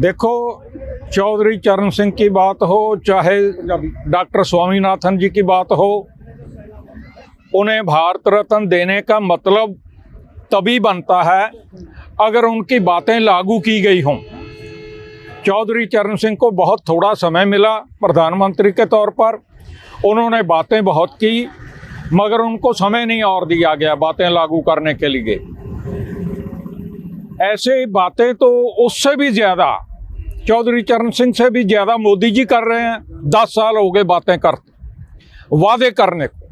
देखो, चौधरी चरण सिंह की बात हो, चाहे डॉक्टर स्वामीनाथन जी की बात हो, उन्हें भारत रत्न देने का मतलब तभी बनता है अगर उनकी बातें लागू की गई हों। चौधरी चरण सिंह को बहुत थोड़ा समय मिला प्रधानमंत्री के तौर पर। उन्होंने बातें बहुत की, मगर उनको समय नहीं और दिया गया बातें लागू करने के लिए। ऐसे बातें तो उससे भी ज़्यादा, चौधरी चरण सिंह से भी ज़्यादा मोदी जी कर रहे हैं। दस साल हो गए बातें करते वादे करने को।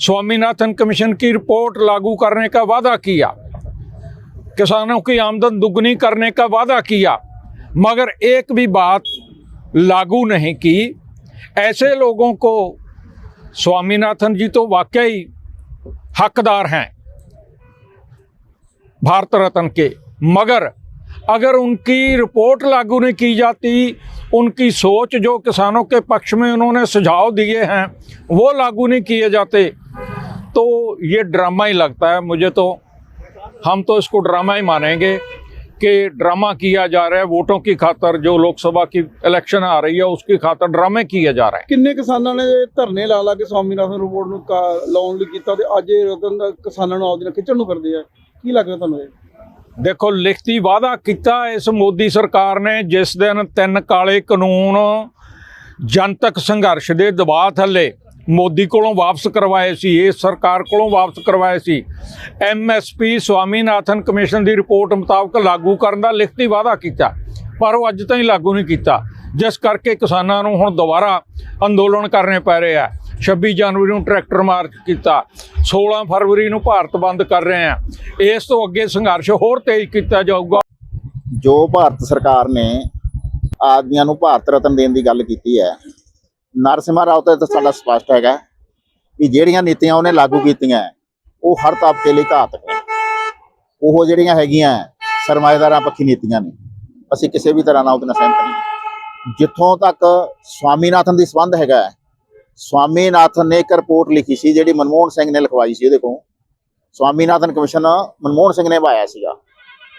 स्वामीनाथन कमीशन की रिपोर्ट लागू करने का वादा किया, किसानों की आमदन दुगनी करने का वादा किया, मगर एक भी बात लागू नहीं की। ऐसे लोगों को, स्वामीनाथन जी तो वाकई हकदार हैं, भारत रत्न के। मगर अगर उनकी रिपोर्ट लागू नहीं की जाती उनकी सोच जो किसानों के पक्ष में उन्होंने सुझाव दिए हैं वो लागू नहीं किए जाते तो ये ड्रामा ही लगता है मुझे तो हम तो इसको ड्रामा ही मानेंगे कि ड्रामा किया जा रहा है वोटों की खातर जो लोकसभा की इलेक्शन आ रही है उसकी खातर ड्रामे किए जा रहे हैं ਕਿੰਨੇ ਕਿਸਾਨਾਂ ਨੇ ਧਰਨੇ ਲਾ ਲਾ ਕੇ ਸਵਾਮੀਨਾਥਨ ਰਿਪੋਰਟ ਨੂੰ ਕਾ- ਲਾਉਣ ਲਈ ਕੀਤਾ ਤੇ ਅੱਜ ਇਹ ਰਤਨ ਦਾ ਕਿਸਾਨਾਂ ਨੂੰ ਆਪਦੇ ਨਾਲ ਖਿੱਚਣ ਨੂੰ ਫਿਰਦੇ ਆ ਕੀ ਲੱਗਦਾ ਤੁਹਾਨੂੰ ਇਹ ਦੇਖੋ, ਲਿਖਤੀ ਵਾਅਦਾ ਕੀਤਾ ਇਸ ਮੋਦੀ ਸਰਕਾਰ ਨੇ, ਜਿਸ ਦਿਨ ਤਿੰਨ ਕਾਲੇ ਕਾਨੂੰਨ ਜਨਤਕ ਸੰਘਰਸ਼ ਦੇ ਦਬਾਅ ਥੱਲੇ ਮੋਦੀ ਕੋਲੋਂ ਵਾਪਸ ਕਰਵਾਏ ਸੀ ਇਸ ਸਰਕਾਰ ਕੋਲੋਂ ਵਾਪਸ ਕਰਵਾਏ ਸੀ ਐਮਐਸਪੀ ਸਵਾਮੀਨਾਥਨ ਕਮਿਸ਼ਨ ਦੀ ਰਿਪੋਰਟ ਮੁਤਾਬਕ ਲਾਗੂ ਕਰਨ ਦਾ ਲਿਖਤੀ ਵਾਅਦਾ ਕੀਤਾ, ਪਰ ਉਹ ਅੱਜ ਤਾਈਂ ਲਾਗੂ ਨਹੀਂ ਕੀਤਾ, ਜਿਸ ਕਰਕੇ ਕਿਸਾਨਾਂ ਨੂੰ ਹੁਣ ਦੁਬਾਰਾ ਅੰਦੋਲਨ ਕਰਨੇ ਪੈ ਰਹੇ ਆ। 26 ਜਨਵਰੀ ਨੂੰ ਟਰੈਕਟਰ ਮਾਰਚ ਕੀਤਾ। 16 ਫਰਵਰੀ ਨੂੰ ਭਾਰਤ ਬੰਦ ਕਰ ਰਹੇ ਆ ਇਸ ਤੋਂ ਅੱਗੇ ਸੰਘਰਸ਼ ਹੋਰ ਤੇਜ਼ ਕੀਤਾ ਜਾਊਗਾ। ਜੋ ਭਾਰਤ ਸਰਕਾਰ ਨੇ ਆਦਮੀਆਂ ਨੂੰ ਭਾਰਤ ਰਤਨ ਦੇਣ ਦੀ ਗੱਲ ਕੀਤੀ ਹੈ, ਨਰਸਿਮਹਾ ਰਾਓ ਤੇ ਤਾਂ ਸਾਡਾ ਸਪਸ਼ਟ ਹੈਗਾ ਕਿ ਜਿਹੜੀਆਂ ਨੀਤੀਆਂ ਉਹਨੇ ਲਾਗੂ ਕੀਤੀਆਂ, ਉਹ ਹਰ ਤਬਕੇ ਲਈ ਘਾਤਕ ਹੈ ਉਹ ਜਿਹੜੀਆਂ ਹੈਗੀਆਂ, ਸਰਮਾਏਦਾਰਾਂ ਪੱਖੀ ਨੀਤੀਆਂ ਨੇ। ਅਸੀਂ ਕਿਸੇ ਵੀ ਤਰ੍ਹਾਂ ਨਾਲ ਉਹਦੇ ਨਾਲ ਸਹਿਮਤ ਨਹੀਂ। ਜਿੱਥੋਂ ਤੱਕ ਸਵਾਮੀਨਾਥਨ ਦੀ ਸੰਬੰਧ ਹੈਗਾ ਸਵਾਮੀਨਾਥਨ ਨੇ ਇੱਕ ਰਿਪੋਰਟ ਲਿਖੀ ਸੀ ਜਿਹੜੀ ਮਨਮੋਹਨ ਸਿੰਘ ਨੇ ਲਿਖਵਾਈ ਸੀ ਉਹਦੇ ਕੋਲ। ਸਵਾਮੀਨਾਥਨ ਕਮਿਸ਼ਨ ਮਨਮੋਹਨ ਸਿੰਘ ਨੇ ਪਾਇਆ ਸੀਗਾ।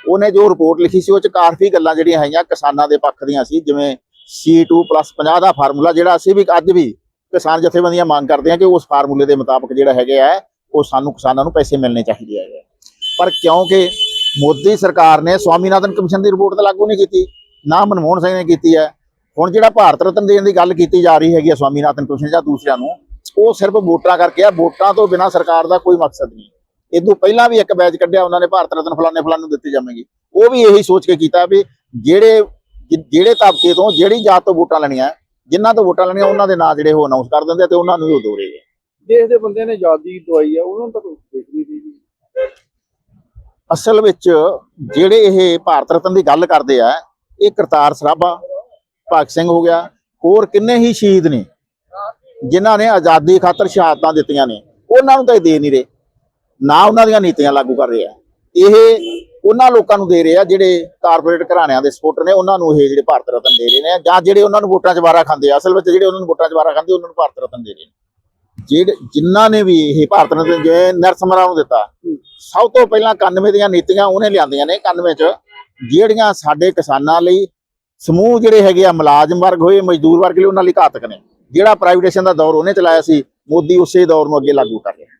ਉਹਨੇ ਜੋ ਰਿਪੋਰਟ ਲਿਖੀ ਸੀ, ਉਹ ਚ ਕਾਫੀ ਗੱਲਾਂ ਜਿਹੜੀਆਂ ਹੈਗੀਆਂ ਕਿਸਾਨਾਂ ਦੇ ਪੱਖ ਦੀਆਂ ਸੀ, ਜਿਵੇਂ C2 50 ਦਾ ਫਾਰਮੂਲਾ ਜਿਹੜਾ ਅਸੀਂ ਵੀ ਅੱਜ ਵੀ ਕਿਸਾਨ ਜਥੇਬੰਦੀਆਂ ਮੰਗ ਕਰਦੇ ਹਾਂ ਕਿ ਉਸ ਫਾਰਮੂਲੇ ਦੇ ਮੁਤਾਬਕ ਜਿਹੜਾ ਹੈਗੇ ਆ, ਉਹ ਸਾਨੂੰ ਕਿਸਾਨਾਂ ਨੂੰ ਪੈਸੇ ਮਿਲਣੇ ਚਾਹੀਦੇ ਹੈਗੇ। ਪਰ ਕਿਉਂਕਿ ਮੋਦੀ ਸਰਕਾਰ ਨੇ ਸਵਾਮੀਨਾਥਨ ਕਮਿਸ਼ਨ ਦੀ ਰਿਪੋਰਟ ਤਾਂ ਲਾਗੂ ਨਹੀਂ ਕੀਤੀ, ਨਾ ਮਨਮੋਹਨ ਸਿੰਘ ਨੇ ਕੀਤੀ ਹੈ ਹੁਣ ਜਿਹੜਾ ਭਾਰਤ ਰਤਨ ਦੇਣ ਦੀ ਗੱਲ ਕੀਤੀ ਜਾ ਰਹੀ ਹੈਗੀ ਹੈ ਸਵਾਮੀਨਾਥਨ ਕਮਿਸ਼ਨ ਜਾਂ ਦੂਸਰਿਆਂ ਨੂੰ ਉਹ ਸਿਰਫ ਵੋਟਾਂ ਕਰਕੇ ਆ ਵੋਟਾਂ ਤੋਂ ਬਿਨਾਂ ਸਰਕਾਰ ਦਾ ਕੋਈ ਮਕਸਦ ਨਹੀਂ। ਇਦੋਂ ਪਹਿਲਾਂ ਵੀ ਇੱਕ ਬੈਚ ਕੱਢਿਆ ਉਹਨਾਂ ਨੇ ਭਾਰਤ ਰਤਨ ਫਲਾਣੇ ਫਲਾਣੇ ਨੂੰ ਦਿੱਤੀ ਜਾਵੇਗੀ। ਉਹ ਵੀ ਇਹੀ ਸੋਚ ਕੇ ਕੀਤਾ ਵੀ ਜਿਹੜੇ ਜਿਹੜੇ ਤਬਕੇ ਤੋਂ ਜਿਹੜੀ ਜਾਤ ਤੋਂ ਵੋਟਾਂ ਲੈਣੀਆਂ ਜਿਨ੍ਹਾਂ ਤੋਂ ਵੋਟਾਂ ਲੈਣੀਆਂ ਉਹਨਾਂ ਦੇ ਨਾਂ ਜਿਹੜੇ ਉਹ ਅਨਾਉਂਸ ਕਰ ਦਿੰਦੇ ਆ ਤੇ ਉਹਨਾਂ ਨੂੰ ਹੀ ਉਹ ਦੋਰੇ ਦੇਸ਼ ਦੇ ਬੰਦੇ ਨੇ ਆਜ਼ਾਦੀ ਦਵਾਈ ਆ ਉਹਨਾਂ ਨੂੰ ਤਾਂ ਕੋਈ ਦੇਖ ਨਹੀਂ ਅਸਲ ਵਿੱਚ ਜਿਹੜੇ ਇਹ ਭਾਰਤ ਰਤਨ ਦੀ ਗੱਲ ਕਰਦੇ ਆ ਇਹ ਕਰਤਾਰ ਸਰਾਭਾ ਭਗਤ ਸਿੰਘ ਹੋ ਗਿਆ, ਹੋਰ ਕਿੰਨੇ ਹੀ ਸ਼ਹੀਦ ਨੇ, ਜਿਨ੍ਹਾਂ ਨੇ ਆਜ਼ਾਦੀ ਖਾਤਰ ਸ਼ਹਾਦਤਾਂ ਦਿੱਤੀਆਂ ਨੇ, ਉਹਨਾਂ ਨੂੰ ਤਾਂ ਇਹ ਦੇ ਨਹੀਂ ਰਹੇ, ਨਾ ਉਹਨਾਂ ਦੀਆਂ ਨੀਤੀਆਂ ਲਾਗੂ ਕਰ ਰਹੇ ਆ। ਇਹ ਉਹਨਾਂ ਲੋਕਾਂ ਨੂੰ ਦੇ ਰਹੇ ਆ ਜਿਹੜੇ ਕਾਰਪੋਰੇਟ ਘਰਾਣਿਆਂ ਦੇ ਸਪੋਰਟਰ ਨੇ, ਉਹਨਾਂ ਨੂੰ ਇਹ ਜਿਹੜੇ ਭਾਰਤ ਰਤਨ ਦੇ ਰਹੇ ਨੇ, ਜਾਂ ਜਿਹੜੇ ਉਹਨਾਂ ਨੂੰ ਵੋਟਾਂ 'ਚ ਵਾਰਾ ਖਾਂਦੇ ਆ, ਅਸਲ ਵਿੱਚ ਜਿਹੜੇ ਉਹਨਾਂ ਨੂੰ ਵੋਟਾਂ 'ਚ ਵਾਰਾ ਖਾਂਦੇ, ਉਹਨਾਂ ਨੂੰ ਭਾਰਤ ਰਤਨ ਦੇ ਰਹੇ ਨੇ। ਜਿਹੜੇ, ਜਿਨ੍ਹਾਂ ਨੇ ਵੀ ਇਹ ਭਾਰਤ ਰਤਨ ਜਿਵੇਂ ਨਰਸਿਮਹਾ ਨੂੰ ਦਿੱਤਾ, ਸਭ ਤੋਂ ਪਹਿਲਾਂ 91 ਦੀਆਂ ਨੀਤੀਆਂ ਉਹਨੇ ਲਿਆਂਦੀਆਂ ਨੇ 91 ਚ, ਜਿਹੜੀਆਂ ਸਾਡੇ ਕਿਸਾਨਾਂ ਲਈ ਸਮੂਹ ਜਿਹੜੇ ਹੈਗੇ ਆ, ਮੁਲਾਜ਼ਮ ਵਰਗ ਹੋਏ, ਮਜ਼ਦੂਰ ਵਰਗ ਲਈ ਉਹਨਾਂ ਲਈ ਘਾਤਕ ਨੇ। ਜਿਹੜਾ ਪ੍ਰਾਈਵੇਟੇਸ਼ਨ ਦਾ ਦੌਰ ਉਹਨੇ ਚਲਾਇਆ ਸੀ, ਮੋਦੀ ਉਸੇ ਦੌਰ ਨੂੰ ਅੱਗੇ ਲਾਗੂ ਕਰ ਰਿਹਾ।